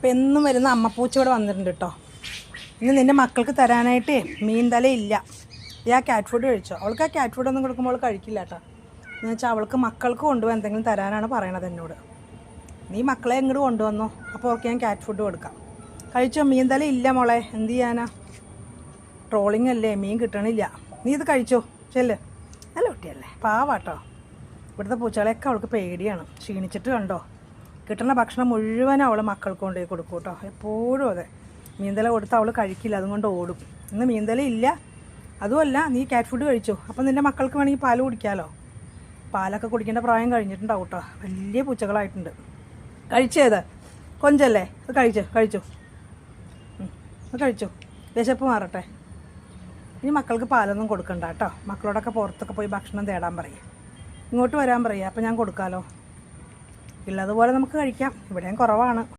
ഇപ്പം എന്നും വരുന്ന അമ്മപ്പൂച്ച ഇവിടെ വന്നിട്ടുണ്ട് കേട്ടോ ഇന്ന് നിന്റെ മക്കൾക്ക് തരാനായിട്ടേ മീൻ തലയില്ല ഈ ആ ക്യാറ്റ് ഫുഡ് കഴിച്ചോ? അവൾക്ക് ആ ക്യാറ്റ് ഫുഡ് ഒന്നും കൊടുക്കുമ്പോൾ കഴിക്കില്ല കേട്ടോ എന്ന് വെച്ചാൽ അവൾക്ക് മക്കൾക്ക് കൊണ്ടുപോകാൻ എന്തെങ്കിലും തരാനാണ് പറയണത് എന്നോട്. നീ മക്കളെ ഇങ്ങോട്ട് കൊണ്ടുവന്നോ? അപ്പോൾ അവർക്ക് ഞാൻ ക്യാറ്റ് ഫുഡ് കൊടുക്കാം. കഴിച്ചോ? മീൻ തല ഇല്ല മോളെ. എന്ത് ചെയ്യാനാ? ട്രോളിംഗ് അല്ലേ? മീൻ കിട്ടണില്ല. നീ ഇത് കഴിച്ചോ? ചെല്ല്. നല്ല കുട്ടിയല്ലേ? പാവാട്ടോ ഇവിടുത്തെ പൂച്ചകളെയൊക്കെ അവൾക്ക് പേടിയാണ്. ക്ഷീണിച്ചിട്ട് കണ്ടോ? കിട്ടുന്ന ഭക്ഷണം മുഴുവൻ അവൾ മക്കൾക്ക് കൊണ്ടുപോയി കൊടുക്കും കേട്ടോ. എപ്പോഴും അതെ. മീന്തല കൊടുത്ത് അവൾ കഴിക്കില്ല അതുകൊണ്ട് ഓടും. ഇന്ന് മീന്തല ഇല്ല. അതുമല്ല നീ കാറ്റ് ഫുഡ് കഴിച്ചോ? അപ്പം നിന്റെ മക്കൾക്ക് വേണമെങ്കിൽ പാൽ കുടിക്കാമല്ലോ പാലൊക്കെ കുടിക്കേണ്ട പ്രായം കഴിഞ്ഞിട്ടുണ്ടാവും കേട്ടോ. വലിയ പൂച്ചകളായിട്ടുണ്ട്. കഴിച്ചേത് കൊഞ്ചല്ലേ? അത് കഴിച്ചോ? കഴിച്ചോ? അത് കഴിച്ചോ? വിശപ്പ് മാറട്ടെ. ഇനി മക്കൾക്ക് പാലൊന്നും കൊടുക്കണ്ട കേട്ടോ. മക്കളോടൊക്കെ പുറത്തൊക്കെ പോയി ഭക്ഷണം തേടാൻ പറയും. ഇങ്ങോട്ട് വരാൻ പറയുക അപ്പം ഞാൻ കൊടുക്കാമല്ലോ ഉള്ളതുപോലെ നമുക്ക് കഴിക്കാം. ഇവിടെയും കുറവാണ്.